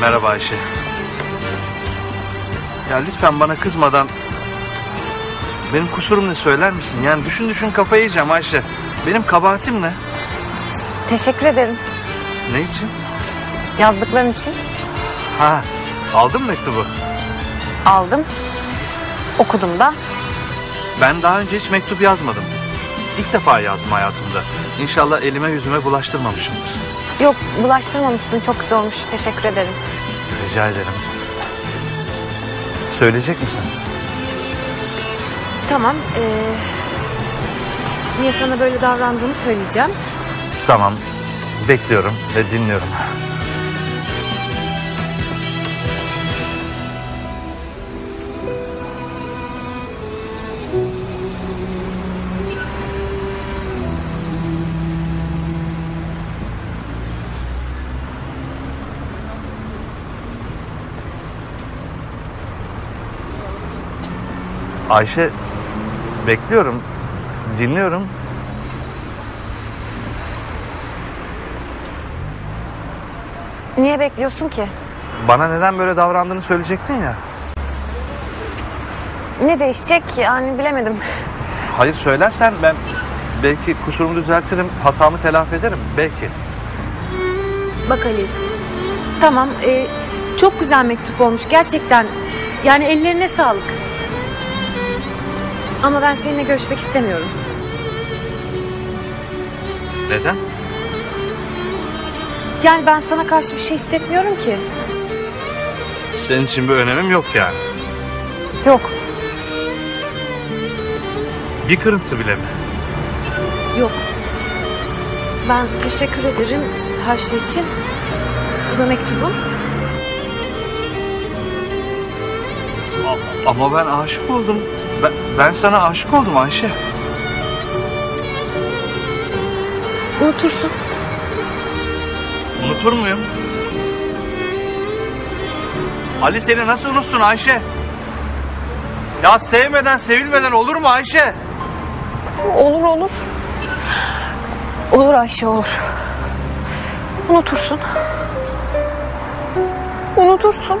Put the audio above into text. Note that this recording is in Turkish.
Merhaba Ayşe. Ya lütfen bana kızmadan benim kusurum ne söyler misin? Yani düşün düşün kafayı yiyeceğim Ayşe. Benim kabahatim ne? Teşekkür ederim. Ne için? Yazdıkların için Ha, aldın mı mektubu? aldım. Okudum da. Ben daha önce hiç mektup yazmadım. İlk defa yazdım hayatımda. İnşallah elime yüzüme bulaştırmamışımdır. Yok bulaştırmamışsın. Çok güzel olmuş. Teşekkür ederim. Rica ederim. Söyleyecek misin? Tamam. ee, niye sana böyle davrandığını söyleyeceğim. Tamam. Bekliyorum ve dinliyorum. Ayşe bekliyorum. Dinliyorum. Niye bekliyorsun ki? Bana neden böyle davrandığını söyleyecektin ya. Ne değişecek ki? Yani bilemedim. Hayır söylersen ben belki kusurumu düzeltirim, hatamı telafi ederim. Belki. Bak Ali. Tamam. ee, çok güzel mektup olmuş. Gerçekten. Yani ellerine sağlık. Ama ben seninle görüşmek istemiyorum. Neden? Yani ben sana karşı bir şey hissetmiyorum ki. Senin için bir önemim yok yani. Yok. Bir kırıntı bile mi? Yok. Ben teşekkür ederim her şey için. Bu da mektubum. Ama ben aşık oldum. Ben, ben sana aşık oldum Ayşe. Unutursun. Unutur muyum? Ali seni nasıl unutsun Ayşe? Ya sevmeden sevilmeden olur mu Ayşe? Olur olur. Olur Ayşe olur. Unutursun. Unutursun.